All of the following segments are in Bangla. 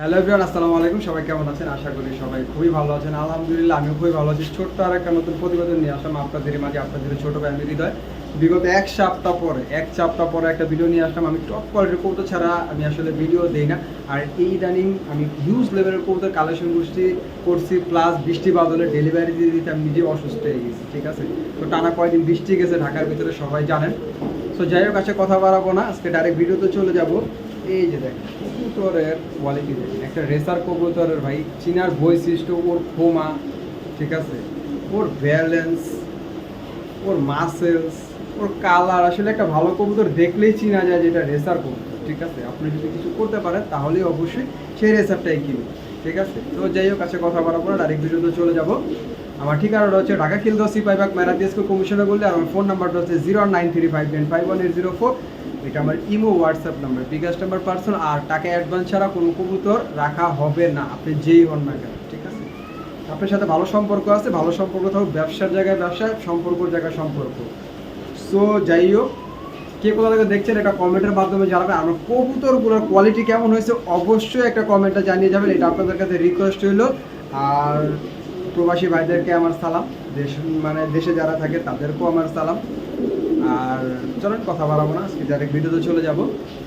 হ্যালো এভরিওয়ান, আসসালামু আলাইকুম। সবাই কেমন আছেন? আশা করি সবাই খুবই ভালো আছেন। আলহামদুলিল্লাহ, আমিও খুবই ভালো আছি। ছোট্ট আর একটা নতুন প্রতিবেদন নিয়ে আসলাম আপনাদের মাঝে, আপনাদের ছোট ভাই আমি হৃদয়। বিগত এক সপ্তাহ পরে, এক সপ্তাহ পরে একটা ভিডিও নিয়ে আসলাম। আমি টপ কোয়ালিটির কৌতো ছাড়া আমি আসলে ভিডিও দেই না। আর এই ইদানিং আমি হিউজ লেভেলের কৌতোর কালেকশন করছি করছি প্লাস বৃষ্টি বাদলে ডেলিভারি দিয়ে দিতে আমি নিজে অসুস্থ হয়ে গেছি, ঠিক আছে? তো টানা কয়দিন বৃষ্টি গেছে, ঢাকার ভিতরে সবাই জানেন। তো যাই হোক, আজকে কথা বাড়াবো না। আজকে ডাইরেক্ট ভিডিওতে চলে যাব। এই যে দেখ কবুতরের কোয়ালিটি দেখেন। একটা রেসার কবুতরের ভাই, চিনার বৈশিষ্ট্য, ওর খোমা ঠিক আছে? ওর ব্যালেন্স ওর মাসেলস ওর কালার আসলে একটা ভালো কবুতর দেখলেই চিনা যায় যেটা রেসার কবুতর, ঠিক আছে? আপনি যদি কিছু করতে পারেন তাহলে অবশ্যই সেই রেসারটাই কিনবেন ঠিক আছে? তো যাই হোক কাছে কথা বলার পরে ডাইরেক্ট ভিডিওতে চলে যাব। আমার ঠিকানাটা হচ্ছে ঢাকা খিলদা সিপাইবাগ ম্যারাদিয়াসকে কমিশনে বললে আর আমার ফোন নাম্বারটা হচ্ছে zero nine three five nine five one eight zero four এটা আমার imo WhatsApp number bKash number person আর টাকা অ্যাডভান্স ছাড়া কোনো কবুতর রাখা হবে না। আপনি যেই হন না কেন, ঠিক আছে? আপনার সাথে ভালো সম্পর্ক আছে, ভালো সম্পর্ক থাকুক, ব্যবসার জায়গায় ব্যবসা সম্পর্কর জায়গায় সম্পর্ক। সো যাই হোক, কে কোথা থেকে দেখছেন একটা কমেন্টের মাধ্যমে জানাবেন। আমার কবুতরগুলোর কোয়ালিটি কেমন হয়েছে, অবশ্যই একটা কমেন্টে জানিয়ে যাবেন। এটা আপনাদের কাছে রিকোয়েস্ট হইল। আর প্রবাসী ভাইদেরকে আমার সালাম। দেশ মানে দেশে যারা থাকে তাদেরকেও আমার সালাম। আর চলেন, কথা বাড়াবো না, আজকে ডাইরেক্ট ভিডিওতে চলে যাব।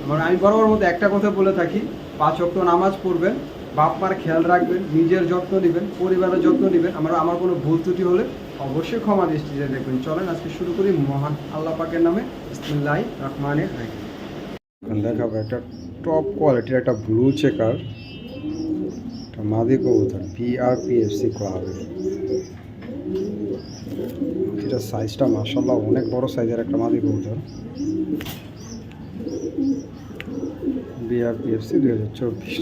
আমার আমি বরাবর মধ্যে একটা কথা বলে থাকি, পাঁচ অক্ট নামাজ পড়বেন বাপ মার খেয়াল রাখবেন, নিজের যত্ন নেবেন, পরিবারের যত্ন নেবেন, আমার আমার কোনো ভুল ত্রুটি হলে অবশ্যই ক্ষমা দৃষ্টিতে দেখবেন চলেন, আজকে শুরু করি মহান আল্লাহ পাকের নামে। ইসমিল্লাহ রহমানের রাহিম। দেখাবো একটা টপ কোয়ালিটির একটা ব্লু চেকার মাদি কবুতর বিআরপিএফসি ক্লাবের এটা সাইজটা মাসাল্লাহ অনেক বড় সাইজের একটা মাদি কবুতর। বিআরপিএফসি দুই হাজার চব্বিশ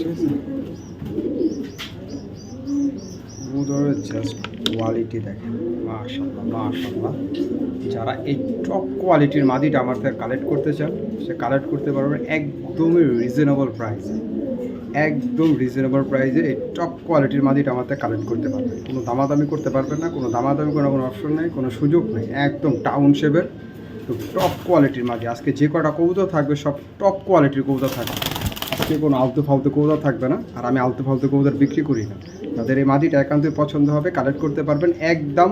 কবুতরের জাস্ট কোয়ালিটি দেখেন। মাশাল্লাহ মাশাল্লাহ যারা এই টপ কোয়ালিটির মাদিটা আমার থেকে কালেক্ট করতে চান, সে কালেক্ট করতে পারবেন একদমই রিজনেবল প্রাইসে একদম রিজনেবল প্রাইসে এই টপ কোয়ালিটির মাদিটা আমার থেকে কালেক্ট করতে পারবেন। কোনো দামাদামি করতে পারবেন না, কোনো দামাদামি করার কোনো অপশন নেই, কোনো সুযোগ নেই। একদম টাউন শেপের তো টপ কোয়ালিটির মাদি, আজকে যে কটা কবুতর থাকবে, সব টপ কোয়ালিটির কবুতর থাকবে। আজকে কোনো আলতু ফালতু কবুতর থাকবে না, আর আমি আলতু ফালতু কবুতর বিক্রি করি না। তাদের এই মাদিটা একান্তই পছন্দ হবে কালেক্ট করতে পারবেন একদম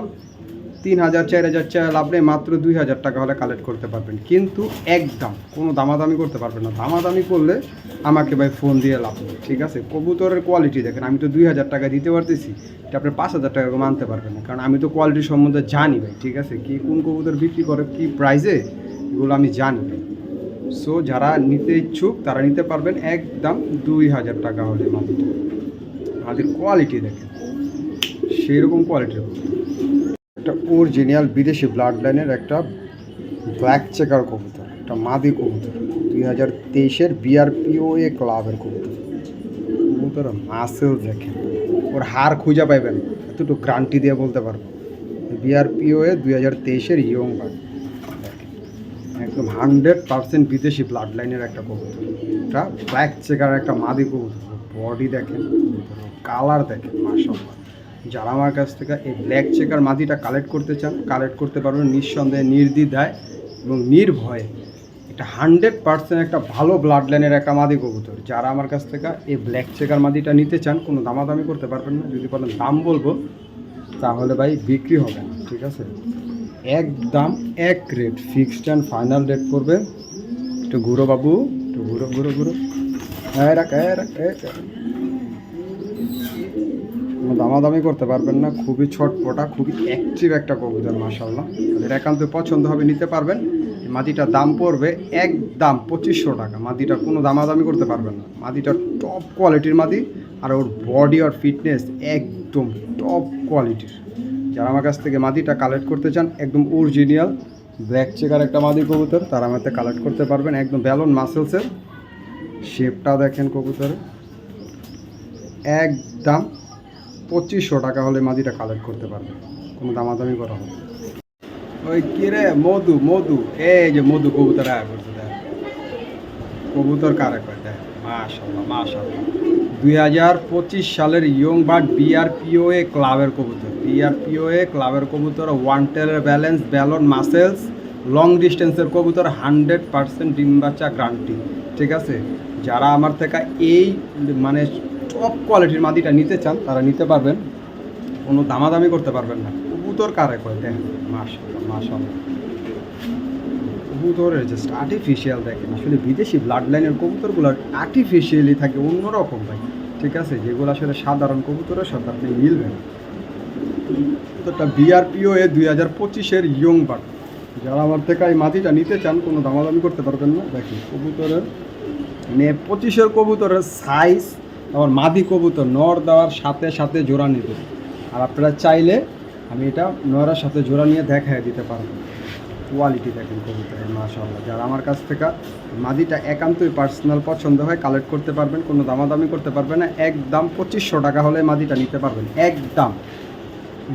তিন হাজার, চার হাজার চার লাভ নেই মাত্র দুই হাজার টাকা হলে কালেক্ট করতে পারবেন। কিন্তু একদম কোনো দামাদামি করতে পারবেন না। দামাদামি করলে আমাকে ভাই ফোন দিয়ে লাভ ঠিক আছে? কবুতরের কোয়ালিটি দেখেন, আমি তো দুই হাজার টাকা দিতে পারতেছি, এটা আপনি পাঁচ হাজার টাকা মানতে পারবেন না। কারণ আমি তো কোয়ালিটি সম্বন্ধে জানি ভাই, ঠিক আছে? কি কোন কবুতর বিক্রি করে, কি প্রাইসে এগুলো আমি জানি সো যারা নিতে ইচ্ছুক, তারা নিতে পারবেন একদম দুই হাজার টাকা হলে মাদিটা। আমাদের কোয়ালিটি দেখেন। সেই রকম কোয়ালিটির একটা অরিজিনাল বিদেশি ব্লাড লাইনের একটা ব্ল্যাক চেকার কবুতর, একটা মাদি কবুতর, দুই হাজার তেইশের বিআরপিও এ ক্লাবের কবুতর। কবুতর মাসেও দেখেন, ওর হার খুঁজে পাইবেন এতটুকু গ্রান্টি দিয়ে বলতে পারব। বিআরপিও এ দুই হাজার তেইশের ইয়ং বার্ড একদম হান্ড্রেড পার্সেন্ট বিদেশি ব্লাড লাইনের একটা কবুতর। এটা ব্ল্যাক চেকার একটা মাদি কবুতর। বডি দেখেন কালার দেখেন মাসাল্লাহ যারা আমার কাছ থেকে এই ব্ল্যাক চেকার মাদিটা কালেক্ট করতে চান কালেক্ট করতে পারবেন নিঃসন্দেহে, নির্দ্বিধায় এবং নির্ভয়ে। এটা হান্ড্রেড পার্সেন্ট একটা ভালো ব্লাড লাইনের একটা মাদি কবুতর। যারা আমার কাছ থেকে এই ব্ল্যাক চেকার মাদিটা নিতে চান, কোনো দামাদামি করতে পারবেন না। যদি বলেন দাম বলব, তাহলে ভাই বিক্রি হবে না, ঠিক আছে? একদম এক rate fixed and final rate করবে। একটু ঘুরো বাবু, একটু ঘুরো ঘুরো ঘুরো। হ্যাঁ দামাদামি করতে পারবেন না, খুবই ছটপটা, খুবই অ্যাক্টিভ একটা কবুতর মাসাল্লাহ তাদের একান্ত পছন্দ হবে, নিতে পারবেন। মাদিটার দাম পড়বে একদম পঁচিশশো টাকা। মাদিটা কোনো দামাদামি করতে পারবেন না। মাদিটা টপ কোয়ালিটির মাদি আর ওর বডি আর ফিটনেস একদম টপ কোয়ালিটির যারা আমার কাছ থেকে মাদিটা কালেক্ট করতে চান, একদম অরিজিনাল ব্ল্যাক চেকার একটা মাদি কবুতর, তারা আমার কালেক্ট করতে পারবেন, একদম ব্যালন মাসেলসের শেপটা দেখেন কবুতরের একদম পঁচিশশো টাকা হলে মাদিটা কালেক্ট করতে পারবে কোনো দামাদামি করা হবে ওই কিরে মধু মধু, এই যে মধু কবুতর আয়া করছে দেখ। কবুতর কারে কয় দেখ, মাশাল্লাহ মাশাল্লাহ। দুই হাজার পঁচিশ সালের ইয়ং বার্ড বিআরপিওএ ক্লাবের কবুতর। বিআরপিওএ ক্লাবের কবুতর ওয়ান টেলের ব্যালেন্স ব্যালন মাসেলস, লং ডিস্টেন্সের কবুতর হান্ড্রেড পার্সেন্ট ডিম বাচ্চা গ্রান্টি। ঠিক আছে? যারা আমার থেকে এই মানে টপ কোয়ালিটির মাদিটা নিতে চান, তারা নিতে পারবেন। কোনো দামাদামি করতে পারবেন না। কবুতর কারে কয়? দেখেন মাশাল্লাহ মাশাল্লাহ কবুতরের জাস্ট আর্টিফিশিয়াল দেখেন, আসলে বিদেশি ব্লাড লাইনের কবুতরগুলো আর্টিফিশিয়ালি থাকে অন্যরকম ভাই, ঠিক আছে? যেগুলো আসলে সাধারণ কবুতরের সাথে আপনি মিলবেন বিআরপিও এ দুই হাজার পঁচিশের ইয়ং বার্ড যারা আমার থেকে এই মাটিটা নিতে চান, কোনো দামাদামি করতে পারবেন না। দেখি কবুতরের মানে পঁচিশের কবুতরের সাইজ আবার মাদি কবুতর, নর দেওয়ার সাথে সাথে জোড়া নিতে আর আপনারা চাইলে আমি এটা নয়রার সাথে জোড়া নিয়ে দেখায় দিতে পারব। কোয়ালিটি দেখেন কবুতরের, মাশাআল্লাহ। যার আমার কাছ থেকে মাদিটা একান্তই পার্সোনাল পছন্দ হয় কালেক্ট করতে পারবেন, কোনো দামাদামি করতে পারবেন না। একদম পঁচিশশো টাকা হলে মাদিটা নিতে পারবেন, একদম।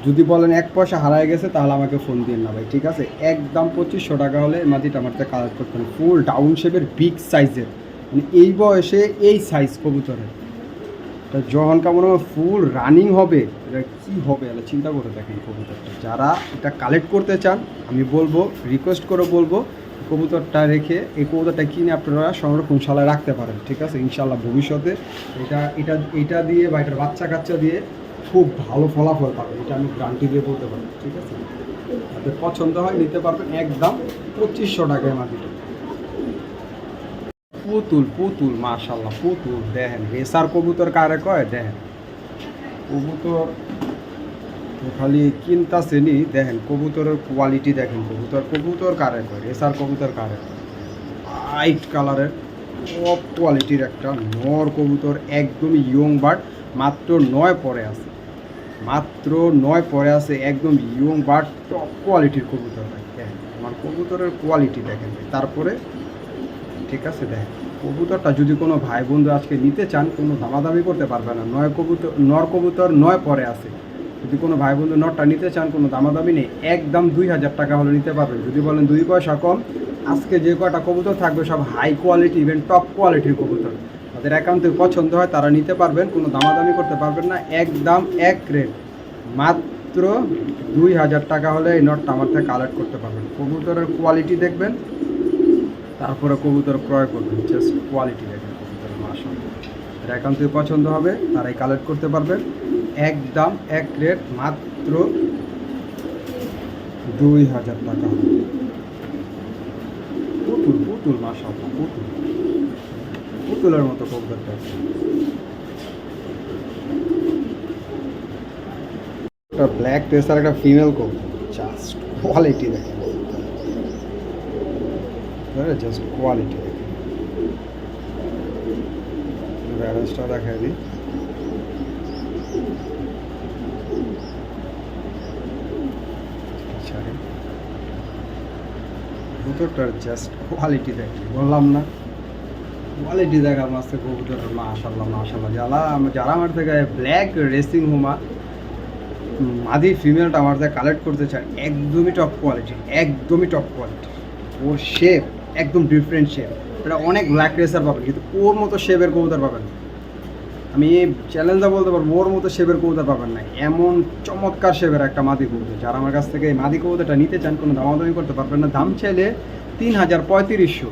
যদি বলেন এক পয়সা হারায় গেছে, তাহলে আমাকে ফোন দিন না ভাই, ঠিক আছে? একদম পঁচিশশো টাকা হলে মাদিটা আমার কালেক্ট করতে হবে ফুল ডাউন শেপের বিগ সাইজের মানে এই বয়সে এই সাইজ কবুতরের। তা যখন কেমন ফুল রানিং হবে, এটা কী হবে? এটা চিন্তা করে দেখেন কবুতরটা। যারা এটা কালেক্ট করতে চান, আমি বলব রিকোয়েস্ট করে বলব, কবুতরটা রেখে এই কবুতরটা কিনে আপনারা সংরক্ষণশালায় রাখতে পারেন, ঠিক আছে? ইনশাল্লাহ ভবিষ্যতে এটা এটা এটা দিয়ে বা এটার বাচ্চা কাচ্চা দিয়ে খুব ভালো ফলাফল পাবে এটা আমি গ্রান্টি দিয়ে বলতে পারি, ঠিক আছে? আপনাদের পছন্দ হয়, নিতে পারবেন, একদম পঁচিশশো টাকায় মাটিটা। পুতুল পুতুল মাশাল্লাহ পুতুল, দেখেন রেসার কবুতর কারে কয়? দেখেন, কবুতর খালি কিনতাছেনি দেখেন, কবুতরের কোয়ালিটি দেখেন, কবুতর কবুতর কারে কয়? রেসার কবুতর কারে হোয়াইট কালারের টপ কোয়ালিটির একটা নর কবুতর একদমই ইয়ং বার্ড মাত্র নয় পরে আছে। মাত্র নয় পরে আছে, একদম ইয়ং বার্ড টপ কোয়ালিটির কবুতর, দেখেন, আমার কবুতরের কোয়ালিটি দেখেন। তারপরে, ঠিক আছে দেখ কবুতরটা যদি কোনো ভাই বন্ধু আজকে নিতে চান, কোনো দামাদামি করতে পারবে না। নয় কবুতর নর কবুতর নয় পরে আছে। যদি কোনো ভাই বন্ধু নটটা নিতে চান, কোনো দামাদামি নেই। একদম দুই হাজার টাকা হলে নিতে পারবেন। যদি বলেন দুই পয়সা কম, আজকে যে কয়টা কবুতর থাকবে সব হাই কোয়ালিটি ইভেন টপ কোয়ালিটির কবুতর। তাদের একান্ত পছন্দ হয়, তারা নিতে পারবেন, কোনো দামাদামি করতে পারবেন না। একদম এক রেট মাত্র দুই হাজার টাকা হলে এই নটটা আমার থেকে কালেক্ট করতে পারবেন। কবুতরের কোয়ালিটি দেখবেন তারপরে কবুতর ক্রয় করবেন জাস্ট কোয়ালিটি দেখেন কবুতর মাসা এটা একান্তই পছন্দ হবে, তারাই কালেক্ট করতে পারবেন একদম এক রেট মাত্র দুই হাজার টাকা। পুতুল পুতুল মাসা পুতুল। পুতুলের মতো কবুতরটা। একটা ব্ল্যাক ড্রেস আর একটা ফিমেল কবুতর। জাস্ট কোয়ালিটি দেখেন। জাস্ট কোয়ালিটি দেখেন ব্যালেন্সটা দেখাই দিই। কবুতরটার জাস্ট কোয়ালিটি দেখি। বললাম না কোয়ালিটি দেখা মাস্তে কবুতর মাশাল্লাহ মাশাল্লাহ যারা যারা আমার থেকে ব্ল্যাক রেসিং হোমা মাদি ফিমেলটা আমার থেকে কালেক্ট করতে চান একদমই টপ কোয়ালিটি একদমই টপ কোয়ালিটি ওর শেপ একদম ডিফারেন্ট শেপ এটা অনেক ব্ল্যাক রেসার পাবেন, কিন্তু ওর মতো শেপের কবুতর পাবেন। আমি চ্যালেঞ্জটা বলতে পারব, ওর মতো শেপের কবুতর পাবেন না। এমন চমৎকার শেপের একটা মাদি কবুতর। যারা আমার কাছ থেকে এই মাদি কবুতরটা নিতে চান, কোনো দামাদামি করতে পারবেন না। দাম চাইলে তিন হাজার পঁয়ত্রিশশো।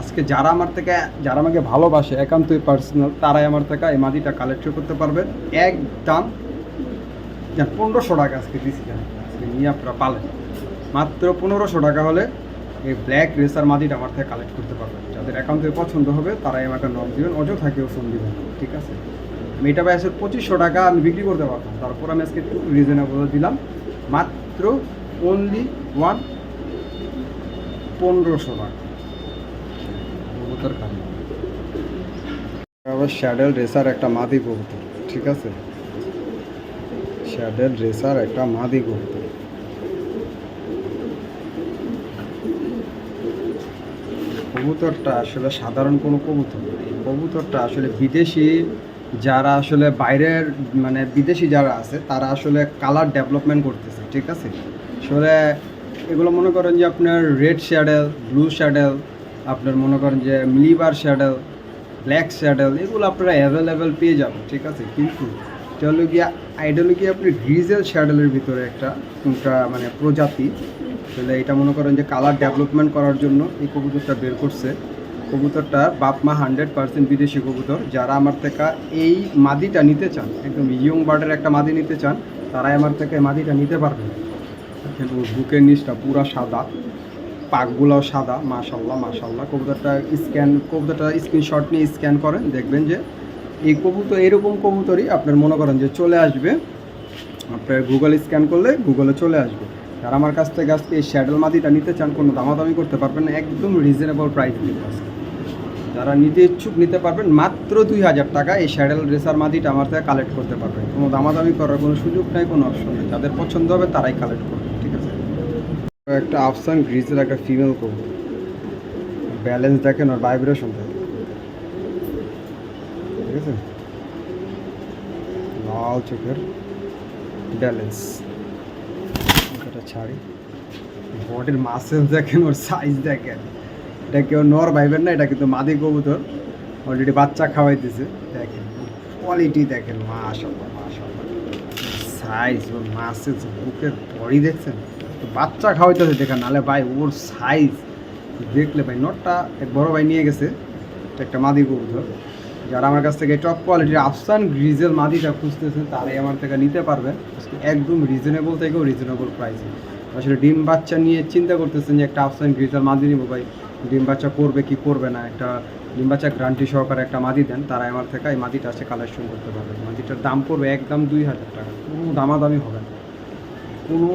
আজকে যারা আমার থেকে, যারা আমাকে ভালোবাসে, একান্তই পার্সোনাল তারাই আমার থেকে এই মাদিটা কালেক্ট করতে পারবেন। একদম যান পনেরোশো টাকা আজকে দিচ্ছি আজকে নিয়ে আপনারা পালেন। মাত্র পনেরোশো টাকা হলে এই ব্ল্যাক রেসার মাদিটা আমার থেকে কালেক্ট করতে পারবেন যাদের অ্যাকাউন্টে পছন্দ হবে, তারাই আমাকে নক দিবেন, অযথা কেউ ফোন দিবেন ঠিক আছে? আমি এটা ভাই পঁচিশশো টাকা আমি বিক্রি করতে পারতাম। তারপর আমি আজকে একটু রিজনেবল দিলাম। মাত্র অনলি ওয়ান পনেরোশো টাকা। কবুতর শ্যাডেল রেসার একটা মাদি কবুতর, ঠিক আছে? শ্যাডেল রেসার একটা মাদি কবুতর। কবুতরটা আসলে সাধারণ কোনো কবুতর। এই কবুতরটা আসলে বিদেশি যারা আসলে বাইরের মানে বিদেশি যারা আছে, তারা আসলে কালার ডেভেলপমেন্ট করতেছে, ঠিক আছে আসলে এগুলো মনে করেন যে আপনার রেড শ্যাডেল ব্লু শ্যাডেল আপনার মনে করেন যে মিলিবার শ্যাডেল ব্ল্যাক শ্যাডেল এগুলো আপনারা অ্যাভেলেবেল পেয়ে যাবেন, ঠিক আছে কিন্তু এটা হলো আপনি গ্রিজেল শ্যাডেলের ভিতরে একটা একটা মানে প্রজাতি আসলে এটা মনে করেন যে কালার ডেভেলপমেন্ট করার জন্য এই কবুতরটা বের করছে। কবুতরটা বাপ মা হান্ড্রেড পার্সেন্ট বিদেশি কবুতর। যারা আমার থেকে এই মাদিটা নিতে চান, একদম ইয়ং বার্ডের একটা মাদি নিতে চান, তারাই আমার থেকে মাদিটা নিতে পারবেন কিন্তু বুকের নিচটা পুরা সাদা, পাকগুলোও সাদা মাশাল্লাহ মাশাল্লাহ কবুতরটা স্ক্যান কবুতরটা স্ক্রিনশট নিয়ে স্ক্যান করেন, দেখবেন যে এই কবুতর, এরকম কবুতরই আপনার মনে করেন যে চলে আসবে। আপনার গুগল স্ক্যান করলে গুগলে চলে আসবে। আর আমার কাছ থেকে আজকে এই শ্যাডেল মাদিটা নিতে চান কোনো দামাদামি করতে পারবেন না, একদম রিজনেবল প্রাইস দিতে আজকে। যারা নিতে ইচ্ছুক নিতে পারবেন, মাত্র দুই হাজার টাকা এই শ্যাডেল রেসার মাদিটা আমার থেকে কালেক্ট করতে পারবেন। কোনো দামাদামি করার কোনো সুযোগ নেই, কোনো অপশন নেই। যাদের পছন্দ হবে তারাই কালেক্ট করবে, ঠিক আছে? একটা আফসান গ্রিজের একটা ফিমেল করব। ব্যালেন্স দেখেন আর ভাইব্রেশন দেখেন। ঠিক আছে? লাল চোখের ব্যালেন্স ছাড়ি বডির মাসেল দেখেন, ওর সাইজ দেখেন। এটা কেউ নর ভাইবেন না, এটা কিন্তু মাদি কবুতর। অলরেডি বাচ্চা খাওয়াইতেছে। দেখেন কোয়ালিটি দেখেন সাইজ ওর মাসেল বুকের বডি দেখছেন? বাচ্চা খাওয়াইতেছে দেখেন নাহলে ভাই ওর সাইজ দেখলে ভাই, নটটা এক বড় ভাই নিয়ে গেছে, একটা মাদি কবুতর। যারা আমার কাছ থেকে টপ কোয়ালিটির আফসান গ্রিজেল মাদিটা খুঁজতেছেন, তারাই আমার থেকে নিতে পারবেন। একদম রিজনেবল থেকেও রিজনেবল প্রাইসে আসলে ডিম বাচ্চা নিয়ে চিন্তা করতেছেন যে একটা আফসান গ্রিজেল মাদি নিবো ভাই। ডিম বাচ্চা করবে কি করবে না? একটা ডিম বাচ্চা গ্রান্টি সহকারে একটা মাদি দেন, তারাই আমার থেকে এই মাদিটা আছে কালেকশন করতে পারবে। মাদিটার দাম পড়বে একদম দুই হাজার টাকা। কোনো দামাদামি হবে না। কোনো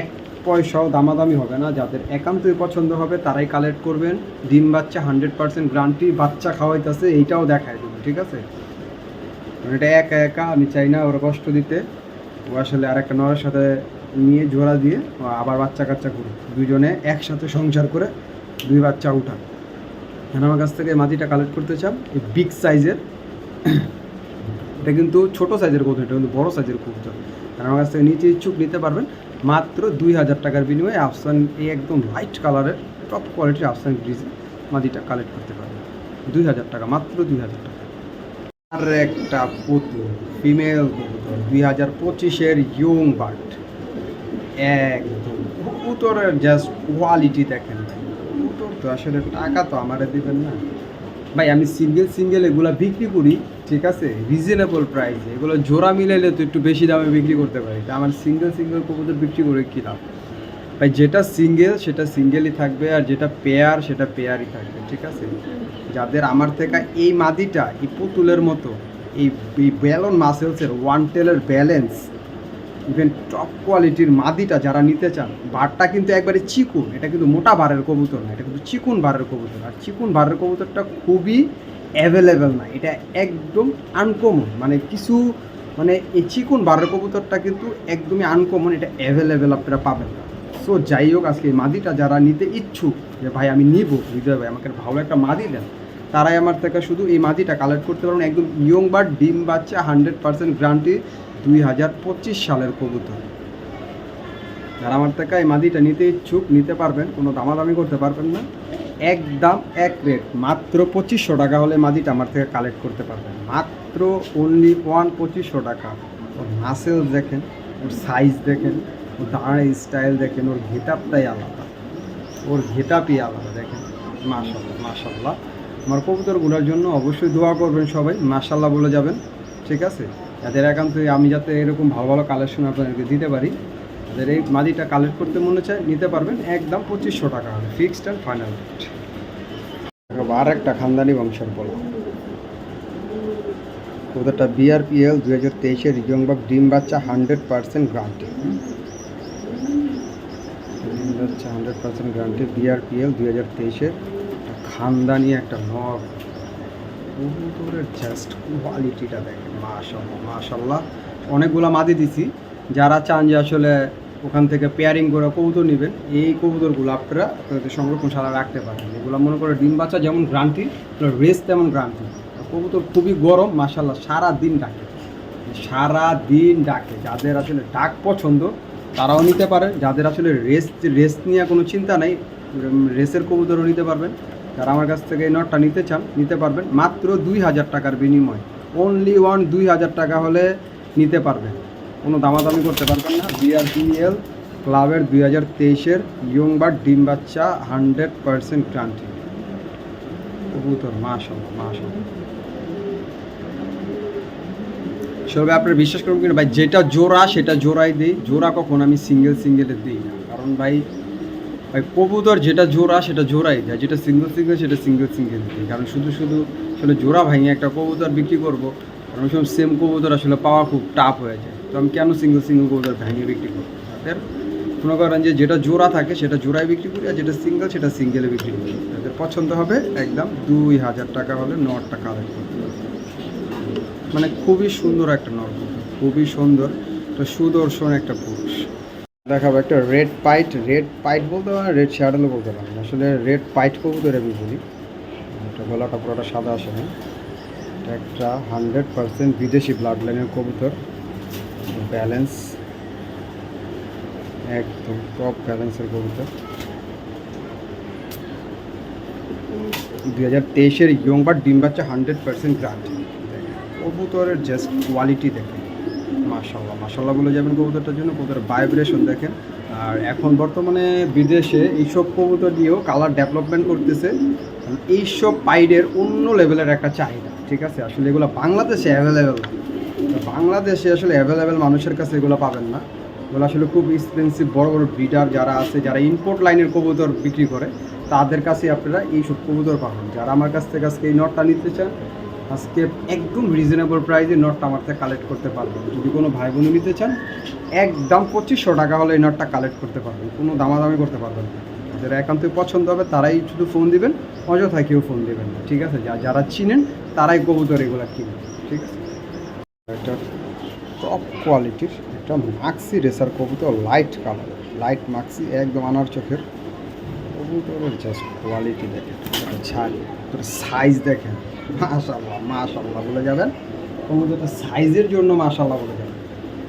এক পয়সাও দামাদামি হবে না। যাদের একান্তই পছন্দ হবে, তারাই কালেক্ট করবেন। ডিম বাচ্চা হান্ড্রেড পার্সেন্ট গ্রান্টি বাচ্চা খাওয়াইতেছে, এইটাও দেখায় দেবো, ঠিক আছে? এটা একা একা, আমি চাই না ওরা কষ্ট দিতে। ও আসলে আর একটা নরের সাথে নিয়ে জোড়া দিয়ে আবার বাচ্চা কাচ্চা করুক। দুজনে একসাথে সংসার করে দুই বাচ্চা উঠান আমার কাছ থেকে মাটিটা কালেক্ট করতে চান, এই বিগ সাইজের এটা কিন্তু ছোটো সাইজের কবুতর এটা কিন্তু বড়ো সাইজের কবুতর আমার কাছ থেকে নিচে ইচ্ছুক, নিতে পারবেন। মাত্র দুই হাজার টাকার বিনিময়ে আফসান এই একদম লাইট কালারের টপ কোয়ালিটির আফসান গ্রিজে মাদিটা কালেক্ট করতে পারবেন দুই হাজার টাকা, মাত্র দুই হাজার টাকা। আর একটা পুতুল ফিমেল দুই হাজার পঁচিশের ইয়ং বার্ড একদম কবুতরের জাস্ট কোয়ালিটি দেখেন। কবুতর তো আসলে টাকা তো আমারে দেবেন না। ভাই, আমি সিঙ্গেল সিঙ্গেল এগুলো বিক্রি করি ঠিক আছে? রিজনেবল প্রাইসে এগুলো জোড়া মিলাইলে তো একটু বেশি দামে বিক্রি করতে পারি। তা আমার সিঙ্গেল সিঙ্গেল কবুতর বিক্রি করে কী লাভ? ভাই, যেটা সিঙ্গেল সেটা সিঙ্গেলই থাকবে আর যেটা পেয়ার সেটা পেয়ারই থাকবে, ঠিক আছে? যাদের আমার থেকে এই মাদিটা, এই পুতুলের মতো, এই ব্যালন মাসেলসের ওয়ান টেলের ব্যালেন্স ইভেন টপ কোয়ালিটির মাদিটা যারা নিতে চান, বারটা কিন্তু একবারে চিকুন এটা কিন্তু মোটা বারের কবুতর না, এটা কিন্তু চিকুন বারের কবুতর। আর চিকুন বারের কবুতরটা খুবই অ্যাভেলেবেল না। এটা একদম আনকমন মানে কিছু মানে এই চিকুন বারের কবুতরটা কিন্তু একদমই আনকমন এটা অ্যাভেলেবেল আপনারা পাবেন না। সো যাই হোক, আজকে এই মাদিটা যারা নিতে ইচ্ছুক, যে ভাই আমি নিব, হৃদয় ভাই, আমাকে ভালো একটা মাদি দেন, তারাই আমার থেকে শুধু এই মাদিটা কালেক্ট করতে পারবেন। একদম ইয়ং বার্ড ডিম বাচ্চা হান্ড্রেড পার্সেন্ট গ্রান্টি দুই হাজার পঁচিশ সালের কবুতর। যারা আমার থেকে এই মাদিটা নিতে ইচ্ছুক, নিতে পারবেন, কোনো দামাদামি করতে পারবেন না। এক দাম, এক রেট মাত্র পঁচিশশো টাকা হলে মাদিটা আমার থেকে কালেক্ট করতে পারবেন। মাত্র অনলি ওয়ান পঁচিশশো টাকা। ওর মাসেল দেখেন, ওর সাইজ দেখেন, ওর দাঁড়ার স্টাইল দেখেন, ওর ঘেটাপটাই আলাদা। ওর ঘেটাপই আলাদা, দেখেন। মাশাল্লাহ মাশাল্লাহ আমার কবুতরগুলোর জন্য অবশ্যই দোয়া করবেন সবাই মাশাল্লাহ বলে যাবেন। ঠিক আছে? যাদের একান্ত আমি যাতে এরকম ভালো ভালো কালেকশন আপনাদেরকে দিতে পারি যাদের এই মাদিটা কালেক্ট করতে মনে চায়, নিতে পারবেন একদম পঁচিশশো টাকা হবে ফিক্সড অ্যান্ড ফাইনাল রেট আর একটা খানদানি বংশের বলা। ওদেরটা বিআরপিএল দু হাজার তেইশের ইয়ংবাগ ডিম বাচ্চা হান্ড্রেড পার্সেন্ট গ্রান্টি ডিম বাচ্চা হান্ড্রেড পার্সেন্ট গ্রান্টি বিআরপিএল দু হাজার তেইশের খানদানি, একটা কবুতরের জাস্ট কোয়ালিটিটা দেখেন মাশাল্লাহ মাশাল্লাহ অনেকগুলো মাদি দিছি। যারা চান যে আসলে ওখান থেকে পেয়ারিং করে কবুতর নেবেন। এই কবুতরগুলো আপনারা আপনাদের সংরক্ষণ সারা রাখতে পারেন এগুলো মনে করে ডিম বাচ্চা যেমন গ্রান্টি রেস তেমন গ্রান্টি। কবুতর খুবই গরম মাশাল্লাহ সারা দিন ডাকে। সারা দিন ডাকে। যাদের আসলে ডাক পছন্দ, তারাও নিতে পারে। যাদের আসলে রেস রেস নিয়ে কোনো চিন্তা নেই রেসের কবুতরও নিতে পারবেন। যারা আমার কাছ থেকে এই নটটা নিতে চান, নিতে পারবেন। মাত্র দুই হাজার টাকার বিনিময়। অনলি ওয়ান দুই হাজার টাকা হলে নিতে পারবেন। কোনো দামাদামি করতে পারবেন না। বিআরপিএল ক্লাবের দুই হাজার তেইশের ইয়ং বার্ড ডিম বাচ্চা হান্ড্রেড পার্সেন্ট গ্রান্টি কবুতর সবে আপনারা বিশ্বাস করুন কিনা? ভাই, যেটা জোড়া, সেটা জোড়াই দিই। জোড়া কখন আমি সিঙ্গেল সিঙ্গেলে দিই না। কারণ ভাই ভাই, কবুতর যেটা জোড়া, সেটা জোড়াই দেয়। যেটা সিঙ্গেল সিঙ্গেল সেটা সিঙ্গেল সিঙ্গেল দিই। কারণ শুধু শুধু আসলে জোড়া ভাঙে একটা কবুতর বিক্রি করব কারণ সব সেম কবুতর আসলে পাওয়া খুব টাফ হয়ে যায়। তো আমি কেন সিঙ্গেল সিঙ্গেল কবুতর ভেঙে বিক্রি করব? তাদের মনে করেন যে যেটা জোড়া থাকে সেটা জোড়ায় বিক্রি করি আর যেটা সিঙ্গেল সেটা সিঙ্গেলে বিক্রি করি। তাদের পছন্দ হবে একদম দুই হাজার টাকা হলে নটটা কালেক্ট করতে মানে খুবই সুন্দর একটা নরকবুতর খুবই সুন্দর। একটা সুদর্শন একটা পুরুষ। দেখাবো একটা রেড পাইট রেড পাইট বলতে পারেন রেড শ্যাডেলও বলতে পারেন। আসলে রেড পাইট কবুতর আমি বলি। এটা গলাটা পুরোটা সাদা আসে না একটা হান্ড্রেড পার্সেন্ট বিদেশি ব্লাড লাইনের কবুতর। ব্যালেন্স একদম টপ ব্যালেন্সের কবুতর। দুই হাজার তেইশের ইয়ং বাট ডিম বাচ্চা হান্ড্রেড পার্সেন্ট গ্রান্ট কবুতরের জাস্ট কোয়ালিটি দেখেন। মাশাল্লাহ মাশাল্লাহ বলে যাবেন কবুতরটার জন্য, কবুতরের ভাইব্রেশন দেখেন। আর এখন বর্তমানে বিদেশে এইসব কবুতর দিয়েও কালার ডেভেলপমেন্ট করতেছে। এইসব পাইডের অন্য লেভেলের একটা চাহিদা, ঠিক আছে? আসলে এগুলো বাংলাদেশে অ্যাভেলেবেল বাংলাদেশে আসলে অ্যাভেলেবেল মানুষের কাছে এগুলো পাবেন না। এগুলো আসলে খুব এক্সপেন্সিভ বড় বড় ব্রিডার যারা আছে, যারা ইম্পোর্ট লাইনের কবুতর বিক্রি করে, তাদের কাছে আপনারা এইসব কবুতর পাবেন। যারা আমার কাছ থেকে আজকে এই নটটা নিতে চান আজকে একদম রিজনেবল প্রাইসে নটটা আমার থেকে কালেক্ট করতে পারবেন। যদি কোনো ভাই বোন নিতে চান, একদম পঁচিশশো টাকা হলে এই নটটা কালেক্ট করতে পারবেন। কোনো দামাদামি করতে পারবেন না। যাদের একান্তই পছন্দ হবে, তারাই শুধু ফোন দিবেন অযথা কেউ ফোন দিবেন না, ঠিক আছে? যা- যারা চিনেন, তারাই কবুতর এগুলো কিনবেন ঠিক আছে? একটা টপ কোয়ালিটির একটা মাক্সি রেসার কবুতর লাইট কালার লাইট মাক্সি একদম আনার চোখের। কবুতরের জাস্ট কোয়ালিটি দেখেন একটা তোর সাইজ দেখেন মাশাল্লাহ মাশাল্লাহ বলে যাবেন কবুতরটা সাইজের জন্য মাশাল্লাহ বলে যাবেন।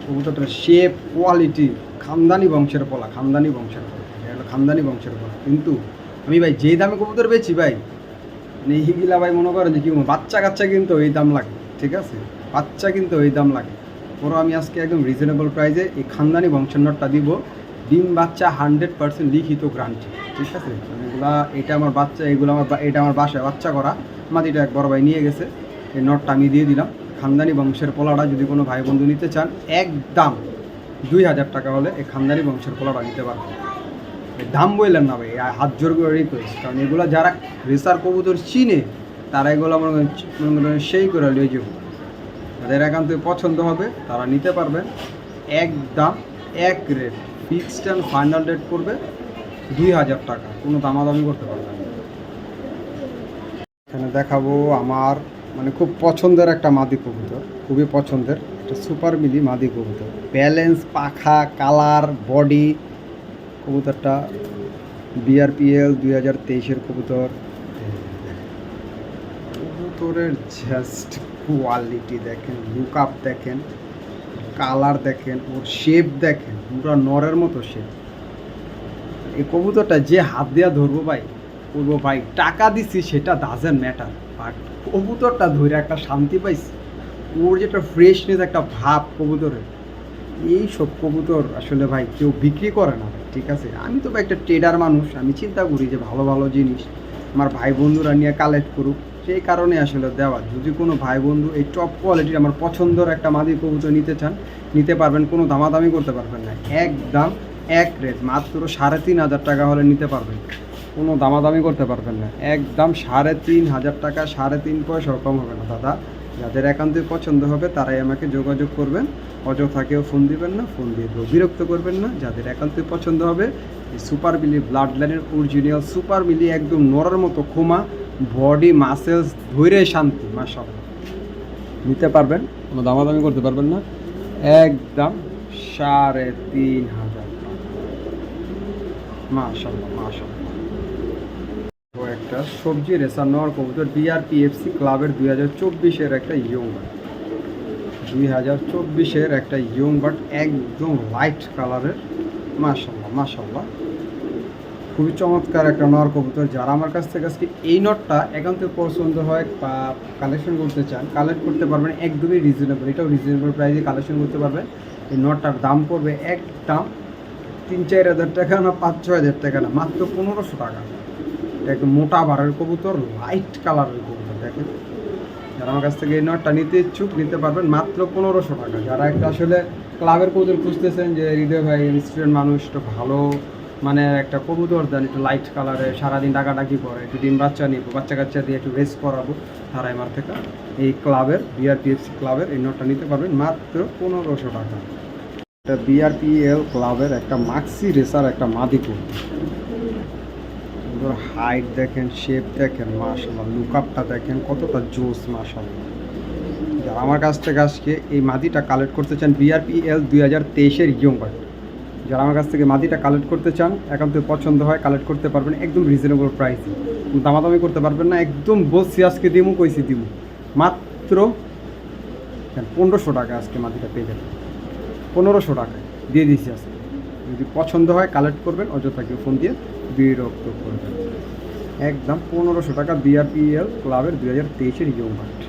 কবুতরটার শেপ কোয়ালিটি খানদানি বংশের পলা খামদানি বংশের পলা, এটা হলো খানদানি বংশের পলা। কিন্তু আমি ভাই, যেই দামে কবুতর বেচি ভাই মানে এইগুলা ভাই মনে করেন যে কি বাচ্চা কাচ্চা কিন্তু এই দাম লাগে, ঠিক আছে? বাচ্চা কিন্তু এই দাম লাগে। পুরো আমি আজকে একদম রিজনেবল প্রাইসে এই খানদানি বংশের নটটা দিব। ডিম বাচ্চা হান্ড্রেড পার্সেন্ট লিখিত গ্রান্টি ঠিক আছে? মানে এগুলা, এটা আমার বাচ্চা, এগুলো আমার এটা আমার বাসায় বাচ্চা করা, মাটিটা এক বড় ভাই নিয়ে গেছে, এই নটটা আমি দিয়ে দিলাম। খানদানি বংশের পোলাটা যদি কোনো ভাই বন্ধু নিতে চান, একদম দুই হাজার টাকা হলে এই খানদানি বংশের পোলাটা নিতে পারবেন। দাম বললেন না ভাই হাত জোর করে রিকোয়েস্ট কারণ এগুলো যারা রেসার কবুতর চিনে, তারা এগুলো মনে করেন সেই করে লিয়ে যাব। যাদের একান্ত পছন্দ হবে, তারা নিতে পারবেন। এক দাম এক rate fixed and final rate করবে দুই হাজার টাকা। কোনো দামাদামি করতে পারবে না। এখানে দেখাবো আমার মানে খুব পছন্দের একটা মাদি কবুতর, খুবই পছন্দের। একটা সুপার মিলি মাদি কবুতর। ব্যালেন্স পাখা কালার বডি কবুতরটা বিআরপিএল দুই হাজার তেইশের কবুতর। কবুতরের জাস্ট কোয়ালিটি দেখেন লুক আপ দেখেন। কালার দেখেন, ওর শেপ দেখেন, পুরো নরের মতো শেপ এই কবুতরটা যে হাত দিয়া ধরবো ভাই করব ভাই, টাকা দিছি সেটা ডাজেন্ট ম্যাটার বাট কবুতরটা ধরে একটা শান্তি পাইছি। ওর যেটা ফ্রেশনেস একটা ভাব কবুতরের এই সব কবুতর আসলে ভাই কেউ বিক্রি করে না, ঠিক আছে? আমি তো ভাই একটা ট্রেডার মানুষ, আমি চিন্তা করি যে ভালো ভালো জিনিস আমার ভাই বন্ধুরা নিয়ে কালেক্ট করুক। সেই কারণে আসলে দেওয়া। যদি কোনো ভাই বন্ধু এই টপ কোয়ালিটির আমার পছন্দের একটা মাদি কবুতর নিতে চান, নিতে পারবেন, কোনো দামাদামি করতে পারবেন না। এক দাম এক রেট, মাত্র সাড়ে তিন হাজার টাকা হলে নিতে পারবেন। কোনো দামাদামি করতে পারবেন না। একদম সাড়ে তিন হাজার টাকা, সাড়ে তিন পয়সাও কম হবে না, দাদা। যাদের একান্তই পছন্দ হবে, তারাই আমাকে যোগাযোগ করবেন। অযথা কেউ ফোন দিবেন না ফোন দিয়ে দেবো বিরক্ত করবেন না। যাদের একান্তই পছন্দ হবে সুপার মিলি ব্লাড লাইনের অরিজিনাল সুপার মিলি একদম নড়ার মতো ক্ষমা বডি মাসেলস ধৈর্য শান্তি মাসব নিতে পারবেন, কোনো দামাদামি করতে পারবেন না। একদম সাড়ে তিন হাজার মাশাল্লাহ ও একটা সবজি রেসার নেওয়ার কবুতর বিআরপিএফসি ক্লাবের দুই হাজার চব্বিশের একটা ইয়ং দুই হাজার চব্বিশের একটা ইয়ং বাট একদম লাইট কালারের মাশাল্লাহ মাশাল্লাহ খুবই চমৎকার একটা নর কবুতর। যারা আমার কাছ থেকে আজকে এই নটটা একান্ত পছন্দ হয় বা কালেকশন করতে চান কালেক্ট করতে পারবেন, একদমই রিজনেবল এটাও রিজনেবল প্রাইসে কালেকশন করতে পারবেন। এই নটটার দাম পড়বে একদম তিন চার হাজার টাকা না পাঁচ ছয় হাজার টাকা না, মাত্র পনেরোশো টাকা। একটু মোটা বারের কবুতর লাইট কালারের কবুতর, দেখেন। যারা আমার কাছ থেকে এই নটটা নিতে ইচ্ছুক, নিতে পারবেন, মাত্র পনেরোশো টাকা। যারা একটা আসলে ক্লাবের কবুতর খুঁজতেছেন যে, হৃদয় ভাই স্টুডেন্ট মানুষ ভালো মানে একটা কবুতর দেন, একটু লাইট কালারে সারাদিন ডাকাডাকি করে, একটু ডিম বাচ্চা নিব, বাচ্চা কাচ্চা দিয়ে একটু রেস করাবো তারা আমার থেকে। এই ক্লাবের বিআরপিএফসি ক্লাবের এই নোটটা নিতে পারবেন, মাত্র পনেরোশো টাকা। এটা বিআরপিএল ক্লাবের একটা মাক্সি রেসার একটা মাদি কবুতর হাইট দেখেন শেপ দেখেন মাশাল্লাহ লুকআপটা দেখেন, কতটা জোস মাশাল্লাহ আমার কাছ থেকে আজকে এই মাদিটা কালেক্ট করতে চান বিআরপিএল দুই হাজার তেইশের ইয়ং বার্ড যারা আমার কাছ থেকে মাদিটা কালেক্ট করতে চান একান্ত পছন্দ হয় কালেক্ট করতে পারবেন একদম রিজনেবল প্রাইসে দামাদামি করতে পারবেন না, একদম বলছি আজকে দিমু, কইছি দিমু। মাত্র পনেরোশো টাকা আজকে মাদিটা পেয়ে যাবেন। পনেরোশো টাকা দিয়ে দিচ্ছি আজকে। যদি পছন্দ হয় কালেক্ট করবেন, অযথা কেউ ফোন দিয়ে বিরক্ত করবেন একদম পনেরোশো টাকা বিআরপিএল ক্লাবের দুই হাজার তেইশের ইয়ং বার্ড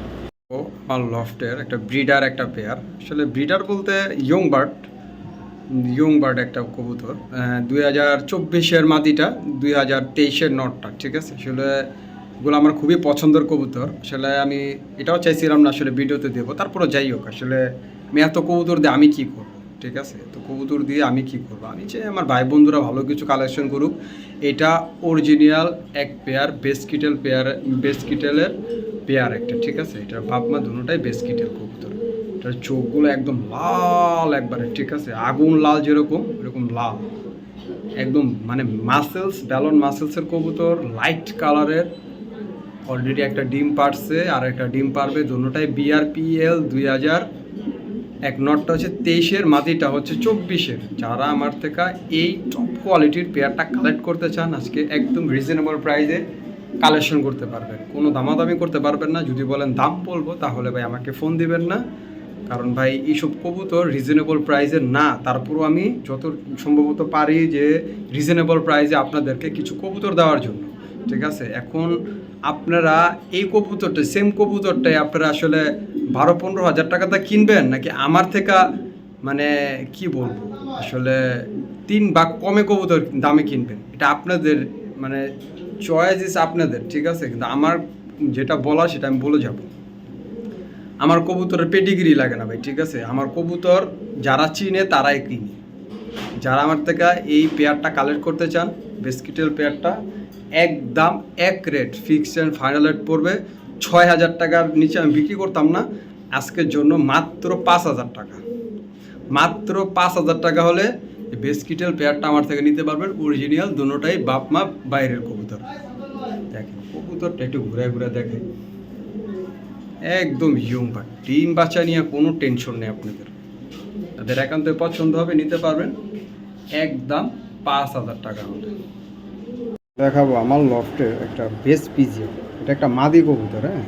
ও আমার লফটের একটা ব্রিডার একটা পেয়ার আসলে ব্রিডার বলতে ইয়ং বার্ড ইয়ং বার্ড একটা কবুতর দুই হাজার চব্বিশের মাদিটা দুই হাজার তেইশের নটটা, ঠিক আছে? আসলে এগুলো আমার খুবই পছন্দের কবুতর। আসলে আমি এটাও চাইছিলাম না, আসলে ভিডিওতে দেবো তারপরে যাই হোক, আসলে আমি এত কবুতর দিয়ে আমি কী করব, ঠিক আছে? তো কবুতর দিয়ে আমি কি করব? আমি চাই আমার ভাই বন্ধুরা ভালো কিছু কালেকশন করুক। এটা অরিজিনাল এক পেয়ার বেসকিটেল পেয়ার বেসকিটেলের পেয়ার একটা, ঠিক আছে? এটা বাপমা দুটোটাই বেসকিটেল কবুতর। এটার চোখগুলো একদম লাল একবারে, ঠিক আছে? আগুন লাল যেরকম, এরকম লাল। একদম মানে মাসেলস ব্যালন মাসেলসের কবুতর লাইট কালারের অলরেডি একটা ডিম পারছে আর একটা ডিম পারবে দুটোটাই বিআরপিএল দুই হাজার। এক নটটা হচ্ছে তেইশের, মাটিটা হচ্ছে চব্বিশের। যারা আমার থেকে এই টপ কোয়ালিটির পেয়ারটা কালেক্ট করতে চান, আজকে একদম রিজনেবল প্রাইসে কালেকশন করতে পারবেন। কোনো দামাদামি করতে পারবেন না। যদি বলেন দাম বলব, তাহলে ভাই আমাকে ফোন দিবেন না। কারণ ভাই, এইসব কবুতর রিজনেবল প্রাইসের না। তারপরও আমি যত সম্ভবত পারি যে রিজনেবল প্রাইসে আপনাদেরকে কিছু কবুতর দেওয়ার জন্য। ঠিক আছে? এখন আপনারা এই কবুতরটা সেম কবুতরটাই আপনারা আসলে বারো, পনেরো হাজার টাকাতে কিনবেন? নাকি আমার থেকে মানে কি বলব? আসলে তিন ভাগ কমে কবুতর দামে কিনবেন। এটা আপনাদের মানে চয়েস ইস আপনাদের, ঠিক আছে? কিন্তু আমার যেটা বলা সেটা আমি বলে যাব। আমার কবুতরের পেডিগ্রি লাগে না ভাই, ঠিক আছে? আমার কবুতর যারা চিনে তারাই কিনে। যারা আমার থেকে এই পেয়ারটা কালেক্ট করতে চান বেসকিটেল পেয়ারটা, একদম এক rate fixed and final rate পড়বে। ছয় হাজার টাকার নিচে আমি বিক্রি করতাম না, আজকের জন্য মাত্র পাঁচ হাজার টাকা। মাত্র পাঁচ হাজার টাকা হলে বেসকিটেল পেয়ারটা আমার থেকে নিতে পারবেন। অরিজিনাল দুটোটাই বাপ মা বাইরের কবুতর। দেখেন, কবুতরটা একটু ঘুরে ঘুরে দেখে একদম ইয়ং বা ডিম বাচ্চা নিয়ে কোনো টেনশন নেই আপনাদের। তাদের একান্ত পছন্দ হবে, নিতে পারবেন। একদম পাঁচ হাজার টাকা হলে দেখাবো আমার লফটের একটা বেস্ট পিজিও এটা একটা মাদি কবুতর হ্যাঁ?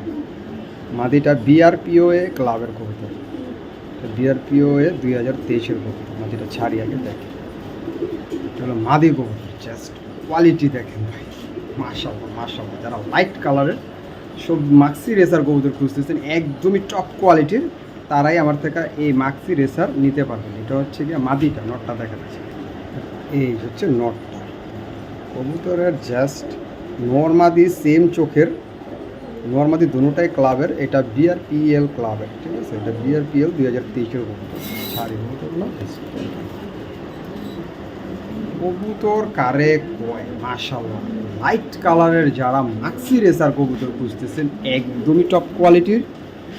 মাদিটা বিআরপিওএ ক্লাবের কবুতর। বিআরপিওএ দুই হাজার তেইশের কবুতর। মাদিটা ছাড়ি আগে দেখেন। এটা হলো মাদি কবুতর জাস্ট কোয়ালিটি দেখেন ভাই। মাশাল্লাহ মাশাল্লাহ যারা লাইট কালারের সব মাক্সি রেসার কবুতর খুঁজতেছেন, একদমই টপ কোয়ালিটির তারাই আমার থেকে এই মাক্সি রেসার নিতে পারবেন। এটা হচ্ছে গিয়ে মাদিটা, নটটা দেখা যাচ্ছে এই হচ্ছে নটটা। কবুতরের জাস্ট নর্মাদি সেম চোখের, নর্মাদি দুটাই ক্লাবের এটা বিআরপিএল ক্লাবের ঠিক আছে? এটা বিআরপিএল দুই হাজার তেইশের কবুতর। কবুতর কারে কয়? মাশাল্লাহ লাইট কালারের যারা মাক্সি রেসার কবুতর খুঁজতেছেন, একদমই টপ কোয়ালিটির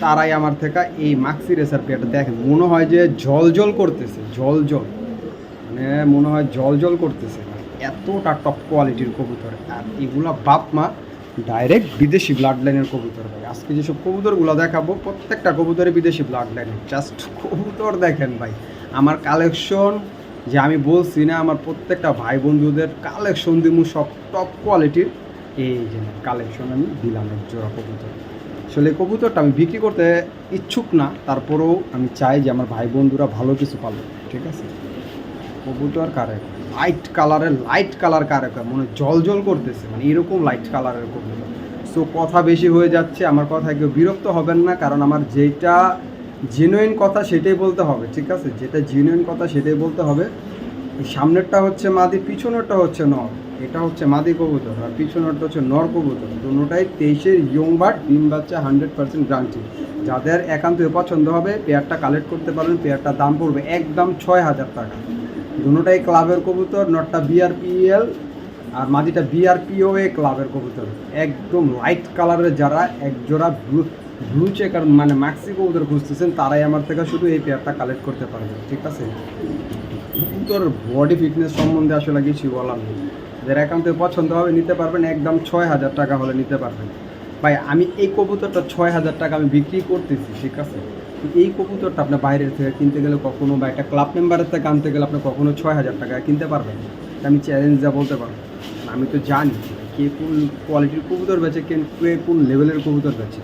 তারাই আমার থেকে এই মাক্সি রেসার পেয়ারটা দেখেন। মনে হয় যে জল জল করতেছে জল জল মানে মনে হয় জল জল করতেছে। এতটা টপ কোয়ালিটির কবুতর। আর এগুলা বাপ মা ডাইরেক্ট বিদেশি ব্লাড লাইনের কবুতর ভাই। আজকে যেসব কবুতরগুলো দেখাবো, প্রত্যেকটা কবুতরে বিদেশি ব্লাড লাইনের জাস্ট কবুতর দেখেন ভাই। আমার কালেকশন যে আমি বলছি না, আমার প্রত্যেকটা ভাই বন্ধুদের কালেকশন দিমু সব টপ কোয়ালিটির এই যে কালেকশন আমি দিলাম এক জোড়া কবুতর। আসলে কবুতরটা আমি বিক্রি করতে ইচ্ছুক না, তারপরেও আমি চাই যে আমার ভাই বন্ধুরা ভালো কিছু পাবে ঠিক আছে? কবুতর কারে? লাইট কালারের লাইট কালার কারে মনে জল জল করতেছে মানে এরকম লাইট কালারের কবুতর। সো কথা বেশি হয়ে যাচ্ছে, আমার কথা কেউ বিরক্ত হবেন না, কারণ আমার যেটা জেনুইন কথা সেটাই বলতে হবে, ঠিক আছে? যেটা জেনুইন কথা সেটাই বলতে হবে। সামনেরটা হচ্ছে মাদি, পিছনেরটা হচ্ছে নর। এটা হচ্ছে মাদি কবুতর আর পিছনেরটা হচ্ছে নর কবুতর। দুটাই তেইশের ইয়ং বার্ড ডিম বাচ্চা হান্ড্রেড পার্সেন্ট গ্রান্টি যাদের একান্তই পছন্দ হবে পেয়ারটা কালেক্ট করতে পারবেন পেয়ারটা দাম পড়বে একদম ছয় হাজার টাকা। দুটাই ক্লাবের কবুতর, নটটা বিআরপিএল আর মাদিটা বিআরপিও এ ক্লাবের কবুতর। একদম লাইট কালারের যারা এক জোড়া ব্লু ব্লু চেকার মানে ম্যাক্সি কবুতর খুঁজতেছেন, তারাই আমার থেকে শুধু এই পেয়ারটা কালেক্ট করতে পারবে, ঠিক আছে? কবুতর বডি ফিটনেস সম্বন্ধে আসলে কিছু বলার নেই। যারা একান্তে পছন্দ হবে, নিতে পারবেন, একদম ছয় হাজার টাকা হলে নিতে পারবেন। ভাই, আমি এই কবুতরটা ছয় হাজার টাকা আমি বিক্রি করতেছি, ঠিক আছে? এই কবুতরটা আপনার বাইরের থেকে কিনতে গেলে কখনো বা একটা ক্লাব মেম্বারের থেকে আনতে গেলে আপনি কখনো ছয় হাজার টাকা কিনতে পারবেন। আমি চ্যালেঞ্জ যা বলতে পারব। আমি তো জানি কে কোন কোয়ালিটির কবুতর বেচে, কে কোন লেভেলের কবুতর বেচে।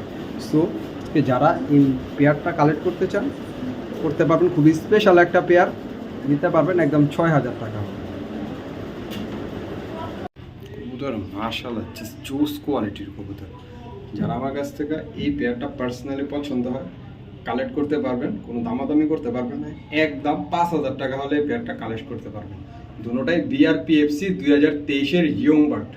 সো যারা এই পেয়ারটা কালেক্ট করতে চান, করতে পারবেন খুবই স্পেশাল একটা পেয়ার। নিতে পারবেন একদম ছয় হাজার টাকা। কবুতর মার্শাল্লাহ জোস কোয়ালিটির কবুতর। যারা আমার কাছ থেকে এই পেয়ারটা পার্সোনালি পছন্দ হয় কালেক্ট করতে পারবেন, কোনো দামাদামি করতে পারবেন না, একদম পাঁচ হাজার টাকা হলে পেয়ারটা কালেক্ট করতে পারবেন। দুটোটাই বিআরপিএফসি দুই হাজার তেইশের ইয়ং বার্ড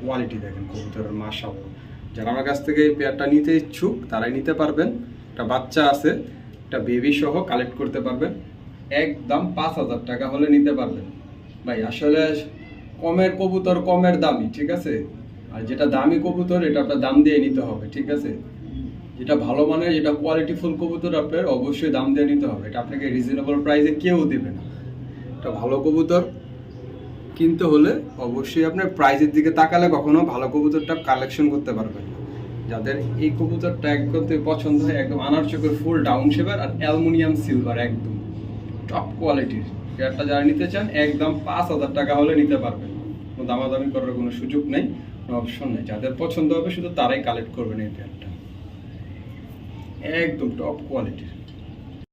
কোয়ালিটি দেখেন কবুতরের মার্শাল্লাহ যারা আমার কাছ থেকে এই পেয়ারটা নিতে ইচ্ছুক, তারাই নিতে পারবেন। একটা বাচ্চা আছে, একটা বেবি সহ কালেক্ট করতে পারবেন। একদম পাঁচ হাজার টাকা হলে নিতে পারবেন। ভাই, আসলে কমের কবুতর কমের দামি, ঠিক আছে? আর যেটা দামি কবুতর, এটা আপনার দাম দিয়ে নিতে হবে, ঠিক আছে? যেটা ভালো মানের, যেটা কোয়ালিটি ফুল কবুতর আপনার, অবশ্যই দাম দিয়ে নিতে হবে। এটা আপনাকে রিজনেবল প্রাইসে কেউ দেবে না। এটা ভালো কবুতর কিনতে হলে অবশ্যই আপনার প্রাইজের দিকে তাকালে কখনো ভালো কবুতরটা কালেকশন করতে পারবেন যাদের এই কবুতরটা একদম পছন্দ হয়, একদম আনার চোখের ফুল ডাউন শেপার আর অ্যালুমিনিয়াম সিলভার একদম। টপ কোয়ালিটির পেয়ারটা যারা নিতে চান, একদম পাঁচ হাজার টাকা হলে নিতে পারবেন। কোনো দামাদামি করার কোনো সুযোগ নেই, কোনো অপশন নেই। যাদের পছন্দ হবে, শুধু তারাই কালেক্ট করবেন এই পেয়ারটা একদম টপ কোয়ালিটির